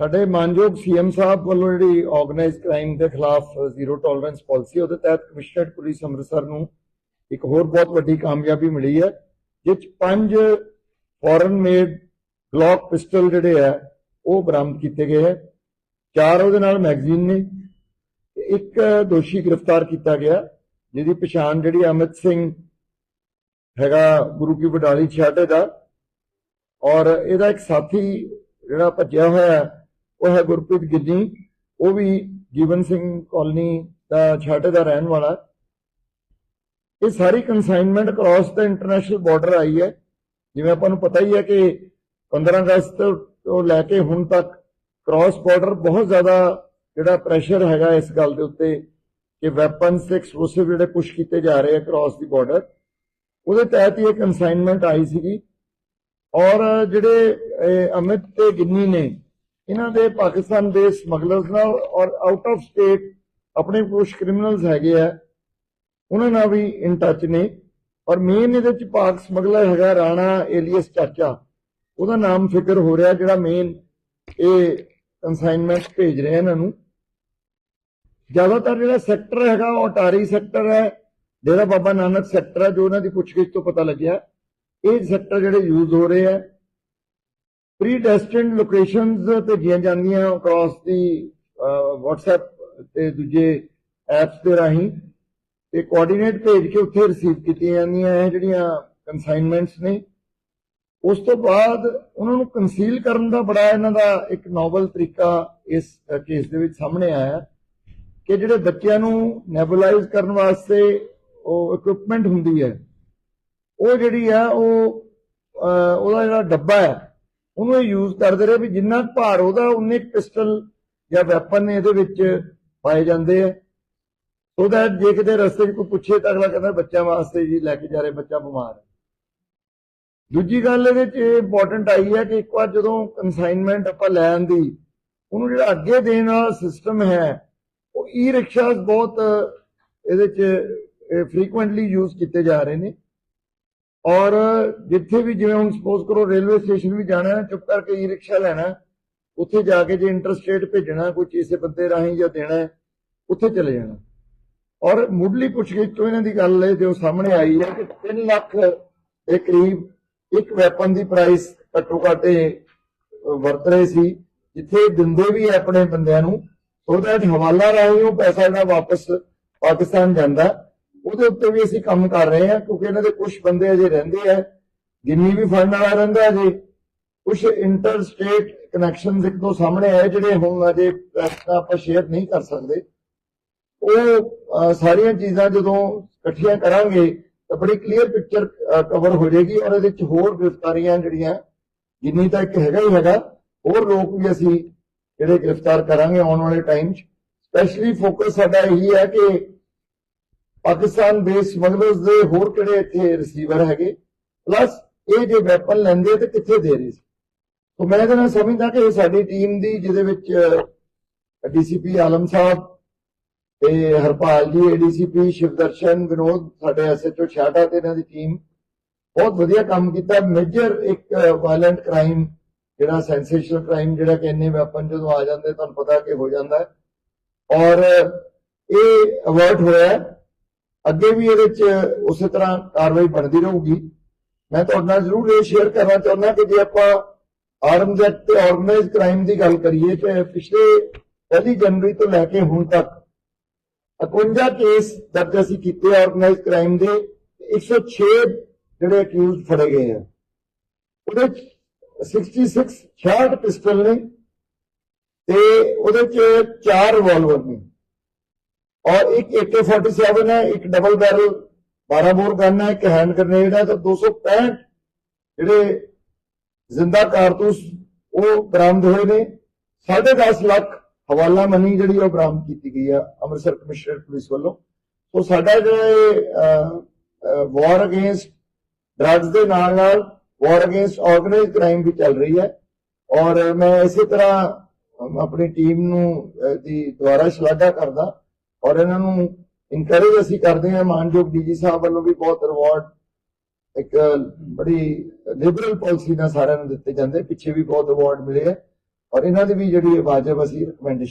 ਸਾਡੇ ਮਾਨਯੋਗ ਸੀਐਮ ਸਾਹਿਬ ਵੱਲੋਂ ਜਿਹੜੀ ਆਰਗੇਨਾਈਜ਼ਡ ਕ੍ਰਾਈਮ ਦੇ ਖਿਲਾਫ ਜ਼ੀਰੋ ਟੋਲਰੈਂਸ ਪਾਲਿਸੀ ਉਹਦੇ ਤਹਿਤ ਕਮਿਸ਼ਨਰਡ ਪੁਲਿਸ ਅੰਮ੍ਰਿਤਸਰ ਨੂੰ ਇੱਕ ਹੋਰ ਬਹੁਤ ਵੱਡੀ ਕਾਮਯਾਬੀ ਮਿਲੀ ਹੈ, ਜਿਸ ਪੰਜ ਫੋਰਨ ਮੇਡ ਗਲੌਕ ਪਿਸਟਲ ਜਿਹੜੇ ਆ ਉਹ ਬਰਾਮਦ ਕੀਤੇ ਗਏ ਹੈ। ਚਾਰ ਉਹਦੇ ਨਾਲ ਮੈਗਜ਼ੀਨ ਨੇ। ਇੱਕ ਦੋਸ਼ੀ ਗ੍ਰਿਫਤਾਰ ਕੀਤਾ ਗਿਆ, ਜਿਹਦੀ ਪਛਾਣ ਜਿਹੜੀ ਅਮਿਤ ਸਿੰਘ ਹੈਗਾ ਗੁਰੂ ਕੀ ਵਡਾਲੀ ਛਾਟੇ ਦਾ। ਔਰ ਇਹਦਾ ਇੱਕ ਸਾਥੀ ਜਿਹੜਾ ਭੱਜਿਆ ਹੋਇਆ ਉਹ ਹੈ ਗੁਰਪ੍ਰੀਤ ਗਿੱਜੀ ਉਹ ਵੀ ਜੀਵਨ ਸਿੰਘ ਕਾਲਨੀ ਦਾ ਛਾਟੇ ਦਾ ਰਹਿਣ ਵਾਲਾ ਇਹ ਸਾਰੀ ਕਨਸਾਈਨਮੈਂਟ ਕ੍ਰਾਸ ਦਾ ਇੰਟਰਨੈਸ਼ਨਲ ਬਾਰਡਰ ਆਈ ਹੈ। ਜਿਵੇਂ ਆਪਾਂ ਨੂੰ ਪਤਾ ਹੀ ਹੈ ਕਿ 15 ਅਗਸਤ ਤੋਂ ਲੈ ਕੇ ਹੁਣ ਤੱਕ ਕ੍ਰਾਸ ਬਾਰਡਰ ਬਹੁਤ ਜ਼ਿਆਦਾ ਜਿਹੜਾ ਪ੍ਰੈਸ਼ਰ ਹੈਗਾ ਇਸ ਗੱਲ ਦੇ ਉੱਤੇ ਕਿ ਵੈਪਨਸ ਤੇ ਐਕਸਪਲੋਸਿਵ ਜਿਹੜੇ ਪੁਸ਼ ਕੀਤੇ ਜਾ ਰਹੇ ਆ ਕ੍ਰਾਸ ਦੀ ਬਾਰਡਰ ਉਹਦੇ ਤਹਿਤ ਹੀ ਇਹ ਕਨਸਾਈਨਮੈਂਟ ਆਈ ਸੀਗੀ। ਔਰ ਜਿਹੜੇ ਅਮਿਤ ਤੇ ਗਿੰਨੀ ਨੇ ਇਹਨਾਂ ਦੇ ਪਾਕਿਸਤਾਨ ਦੇ ਸਮਗਲਰਸ ਨਾਲ ਔਰ ਆਊਟ ਆਫ ਸਟੇਟ ਆਪਣੇ ਕੁਝ ਕ੍ਰਿਮੀਨਲਸ ਹੈਗੇ ਆ, ਉਹਨਾਂ ਨਾਲ ਵੀ ਇਨ ਟੱਚ ਨੇ। ਔਰ ਮੇਨ ਇਹਦੇ ਚ ਪਾਕ ਸਮਗਲਰ ਹੈਗਾ ਰਾਣਾ ਏਲੀਅਸ ਚਾਚਾ। ਉਹਦਾ ਨਾਮ ਫਿਕਰ ਹੋ ਰਿਹਾ ਜਿਹੜਾ ਮੇਨ ਇਹ ਕਨਸਾਈਨਮੈਂਟ ਭੇਜ ਰਿਹਾ ਇਹਨਾਂ ਨੂੰ। ਜ਼ਿਆਦਾਤਰ ਜਿਹੜਾ ਸੈਕਟਰ ਹੈਗਾ ਉਹ ਅਟਾਰੀ ਸੈਕਟਰ ਹੈ, ਡੇਰਾ ਬਾਬਾ ਨਾਨਕ ਸੈਕਟਰ ਹੈ, ਜੋ ਉਹਨਾਂ ਦੀ ਪੁੱਛਗਿੱਛ ਤੋਂ ਪਤਾ ਲੱਗਿਆ। ਇਹ ਸੈਕਟਰ ਜਿਹੜੇ ਯੂਜ਼ ਹੋ ਰਹੇ ਆ ਪ੍ਰੀ ਡੈਸਟਿਨਡ ਲੋਕੇਸ਼ਨਸ ਭੇਜੀਆਂ ਜਾਂਦੀਆਂ ਅਕ੍ਰੋਸ ਦੀ WhatsApp ਤੇ ਦੂਜੇ ਐਪਸ ਦੇ ਰਾਹੀਂ। ਤੇ ਕੋਆਰਡੀਨੇਟ ਭੇਜ ਕੇ ਉੱਥੇ ਰਿਸੀਵ ਕੀਤੀਆਂ ਜਾਂਦੀਆਂ ਇਹ ਜਿਹੜੀਆਂ ਕਨਸਾਈਨਮੈਂਟਸ ਨੇ। ਉਸ ਤੋਂ ਬਾਅਦ ਉਹਨਾਂ ਨੂੰ ਕੰਸੀਲ ਕਰਨ ਦਾ ਬੜਾ ਇਹਨਾਂ ਦਾ ਇੱਕ ਨੋਵਲ ਤਰੀਕਾ ਇਸ ਕੇਸ ਦੇ ਵਿੱਚ ਸਾਹਮਣੇ ਆਇਆ ਕਿ ਜਿਹੜੇ ਬੱਚਿਆਂ ਨੂੰ ਨੈਬੂਲਾਈਜ਼ ਕਰਨ ਵਾਸਤੇ ਉਹ ਇਕਵਿਪਮੈਂਟ ਹੁੰਦੀ ਹੈ, ਉਹ ਜਿਹੜੀ ਆ ਉਹ ਉਹਦਾ ਜਿਹੜਾ ਡੱਬਾ ਹੈ ਉਹਨੂੰ ਯੂਜ਼ ਕਰਦੇ ਰਹੇ ਵੀ ਜਿੰਨਾ ਭਾਰ ਉਹਦਾ, ਉਨੇ ਪਿਸਟਲ ਜਾਂ ਵੈਪਨ ਇਹਦੇ ਵਿੱਚ ਪਾਏ ਜਾਂਦੇ ਆ। ਸੋ ਜੇ ਕਿਤੇ ਰਸਤੇ 'ਚ ਕੋਈ ਪੁੱਛੇ ਤਾਂ ਅਗਲਾ ਕਹਿੰਦਾ ਬੱਚਿਆਂ ਵਾਸਤੇ ਜੀ ਲੈ ਕੇ ਜਾ ਰਹੇ ਬੱਚਾ ਬਿਮਾਰ। ਹੈ ਦੂਜੀ ਗੱਲ ਇਹਦੇ 'ਚ ਇੰਪੋਰਟੈਂਟ ਆਈ ਹੈ ਕਿ ਇੱਕ ਵਾਰ ਜਦੋਂ ਕਨਸਾਈਨਮੈਂਟ ਆਪਾਂ ਲੈਣ ਦੀ, ਉਹਨੂੰ ਜਿਹੜਾ ਅੱਗੇ ਦੇਣ ਵਾਲਾ ਸਿਸਟਮ ਹੈ, ਉਹ ਈ ਰਿਕਸ਼ਾਸ ਬਹੁਤ ਇਹਦੇ 'ਚ ਫ੍ਰੀਕੁਐਂਟਲੀ ਯੂਜ਼ ਕੀਤੇ ਜਾ ਰਹੇ ਨੇ। ਔਰ ਜਿੱਥੇ ਵੀ ਜਿਵੇਂ ਹੁਣ ਸਪੋਜ਼ ਕਰੋ ਰੇਲਵੇ ਸਟੇਸ਼ਨ ਵੀ ਜਾਣਾ ਹੈ ਚੁੱਪ ਕਰਕੇ ਈ ਰਿਕਸ਼ਾ ਲੈਣਾ, ਉੱਥੇ ਜਾ ਕੇ ਜੇ ਇੰਟਰਸਟੇਟ ਭੇਜਣਾ, ਕੋਈ ਕਿਸੇ ਬੰਦੇ ਰਾਹੀਂ ਜਾਂ ਦੇਣਾ ਉੱਥੇ ਚਲੇ ਜਾਣਾ। ਔਰ ਮੁੱਢਲੀ ਪੁੱਛਗਿੱਛ ਤੋਂ ਇਹਨਾਂ ਦੀ ਗੱਲ ਹੈ ਜੋ ਸਾਹਮਣੇ ਆਈ ਹੈ ਕਿ 3 ਲੱਖ ਦੇ ਕਰੀਬ ਇੱਕ ਵੈਪਨ ਦੀ ਪ੍ਰਾਈਸ ਘੱਟੋ ਘੱਟ ਵਰਤ ਰਹੇ ਸੀ, ਜਿੱਥੇ ਦਿੰਦੇ ਵੀ ਹੈ ਆਪਣੇ ਬੰਦਿਆਂ ਨੂੰ ਸੋ ਦੈਟ ਹਵਾਲਾ ਰਾਹੀਂ ਉਹ ਪੈਸਾ ਜਿਹੜਾ ਵਾਪਸ ਪਾਕਿਸਤਾਨ ਜਾਂਦਾ। ਉਹਦੇ ਉੱਤੇ ਵੀ ਅਸੀਂ ਕੰਮ ਕਰ ਰਹੇ ਹਾਂ, ਕਿਉਂਕਿ ਇਹਨਾਂ ਦੇ ਕੁਝ ਬੰਦੇ ਅਜੇ ਰਹਿੰਦੇ ਆ ਗਿੰਨੀ ਵੀ ਫੜਨ ਵਾਲਾ ਰਹਿੰਦਾ ਅਜੇ ਕੁਝ ਇੰਟਰ ਸਟੇਟ ਕਨੈਕਸ਼ਨਸ ਇੱਕ ਦੋ ਸਾਹਮਣੇ ਆਏ ਜਿਹੜੇ ਹੁਣ ਅਜੇ ਆਪਾਂ ਸ਼ੇਅਰ ਨਹੀਂ ਕਰ ਸਕਦੇ। ਉਹ ਸਾਰੀਆਂ ਚੀਜ਼ਾਂ ਜਦੋਂ ਇਕੱਠੀਆਂ ਕਰਾਂਗੇ, ਤਾਂ ਬੜੀ ਕਲੀਅਰ ਪਿਕਚਰ ਕਵਰ ਹੋ ਜਾਏਗੀ ਔਰ ਇਹਦੇ ਵਿੱਚ ਹੋਰ ਗ੍ਰਿਫਤਾਰੀਆਂ ਜਿਹੜੀਆਂ, ਜਿੰਨੀ ਤਾਂ ਇੱਕ ਹੈਗਾ ਹੀ ਹੈਗਾ, ਹੋਰ ਲੋਕ ਵੀ ਅਸੀਂ ਜਿਹੜੇ ਗ੍ਰਿਫਤਾਰ ਕਰਾਂਗੇ ਆਉਣ ਵਾਲੇ ਟਾਈਮ 'ਚ। ਸਪੈਸ਼ਲੀ ਫੋਕਸ ਸਾਡਾ ਇਹੀ ਹੈ ਕਿ ਪਾਕਿਸਤਾਨ ਬੇਸ ਸਮਗਲਰਸ ਦੇ ਹੋਰ ਕਿਹੜੇ ਇੱਥੇ ਰਿਸੀਵਰ ਹੈਗੇ? ਪਲੱਸ ਇਹ ਜੇ ਵੈਪਨ ਲੈਂਦੇ ਤੇ ਕਿੱਥੇ ਦੇ ਰਹੇ ਸੀ? ਤਾਂ ਮੈਂ ਇਹਦੇ ਨਾਲ ਸਮਝਦਾ ਕਿ ਇਹ ਸਾਡੀ ਟੀਮ ਦੀ, ਜਿਹਦੇ ਵਿੱਚ ਡੀਸੀਪੀ ਆਲਮ ਸਾਹਿਬ ਤੇ ਹਰਪਾਲ ਜੀ ਏਡੀਸੀਪੀ ਸ਼ਿਵਦਰਸ਼ਨ, ਵਿਨੋਦ, ਸਾਡੇ ਐਸਐਚਓ ਛਾਟਾ ਤੇ ਇਹਨਾਂ ਦੀ ਟੀਮ ਬਹੁਤ ਵਧੀਆ ਕੰਮ ਕੀਤਾ। ਮੇਜਰ ਇੱਕ ਵਾਇਲੈਂਟ ਕ੍ਰਾਈਮ ਜਿਹੜਾ ਸੈਂਸੇਸ਼ਨਲ ਕ੍ਰਾਈਮ ਜਿਹੜਾ ਕਿ ਇੰਨੇ ਵੈਪਨ ਜਦੋਂ ਆ ਜਾਂਦੇ, ਤੁਹਾਨੂੰ ਪਤਾ ਕਿ ਹੋ ਜਾਂਦਾ ਔਰ, ਇਹ ਅਵਰਟ ਹੋਇਆ ਅੱਗੇ ਵੀ ਇਹਦੇ ਚ ਉਸੇ ਤਰ੍ਹਾਂ ਕਾਰਵਾਈ ਬਣਦੀ ਰਹੂਗੀ। ਮੈਂ ਤੁਹਾਡੇ ਨਾਲ ਜ਼ਰੂਰ ਇਹ ਸ਼ੇਅਰ ਕਰਨਾ ਚਾਹੁੰਦਾ ਕਿ ਜੇ ਆਪਾਂ ਆਰਮਜ਼ ਐਕਟ ਤੇ ਆਰਗੇਨਾਈਜ਼ਡ ਕ੍ਰਾਈਮ ਦੀ ਗੱਲ ਕਰੀਏ ਤੇ ਪਿਛਲੇ ਪਹਿਲੀ ਜਨਵਰੀ ਤੋਂ ਲੈ ਕੇ ਹੁਣ ਤੱਕ 51 ਕੇਸ ਦਰਜ ਅਸੀਂ ਕੀਤੇ ਆਰਗੇਨਾਈਜ਼ਡ ਕ੍ਰਾਈਮ ਦੇ 106 ਜਿਹੜੇ ਅਕਿਊਜ਼ਡ ਫੜੇ ਗਏ ਆ। ਉਹਦੇ ਚ 66 66 ਪਿਸਟਲ ਨੇ ਤੇ ਉਹਦੇ ਚ ਚਾਰ ਰਿਵਾਲਵਰ ਨੇ। ਔਰ ਇੱਕ AK47 ਹੈ, ਇੱਕ ਡਬਲ ਬੈਰਲ 12 ਬੋਰ ਗਨ ਹੈ, ਇੱਕ ਹੈਂਡ ਗ੍ਰਨੇਡ ਹੈ, ਤਾਂ 265 ਜਿਹੜੇ ਜ਼ਿੰਦਾ ਕਾਰਤੂਸ ਉਹ ਬਰਾਮਦ ਹੋਏ ਨੇ। 10.5 ਲੱਖ ਹਵਾਲਾ ਮਨੀ ਜਿਹੜੀ ਉਹ ਬਰਾਮਦ ਕੀਤੀ ਗਈ ਆ ਅੰਮ੍ਰਿਤਸਰ ਕਮਿਸ਼ਨਰ ਪੁਲਿਸ ਵੱਲੋਂ। ਸੋ ਸਾਡਾ ਜਿਹੜਾ ਵਾਰ ਅਗੇਂਸਟ ਡਰੱਗਸ ਦੇ ਨਾਲ ਨਾਲ ਵਾਰ ਅਗੇਂਸਟ ਆਰਗੇਨਾਈਜ਼ਡ ਕ੍ਰਾਈਮ ਵੀ ਚੱਲ ਰਹੀ ਹੈ। ਔਰ ਮੈਂ ਇਸੇ ਤਰ੍ਹਾਂ ਆਪਣੀ ਟੀਮ ਨੂੰ ਦੀ ਦੁਆਰਾ ਸ਼ਲਾਘਾ ਕਰਦਾ ਔਰ ਇਹਨਾਂ ਨੂੰ ਇਨਕਰੇਜ ਅਸੀਂ ਕਰਦੇ ਹਾਂ, ਮਾਨਯੋਗ ਡੀਜੀ ਸਾਹਿਬ ਵੱਲੋਂ ਵੀ ਬਹੁਤ ਰਿਵਾਰਡ ਇੱਕ ਬੜੀ ਲਿਬਰਲ ਪਾਲਿਸੀ ਨਾਲ ਸਾਰਿਆਂ ਨੂੰ ਦਿੱਤੇ ਜਾਂਦੇ, ਪਿੱਛੇ ਵੀ ਬਹੁਤ ਅਵਾਰਡ ਮਿਲੇ ਹੈ ਔਰ ਇਹਨਾਂ ਦੀ ਵੀ ਜਿਹੜੀ ਵਾਜਬ ਅਸੀਂ ਰਿਕਮੈਂਡੇਸ਼ਨ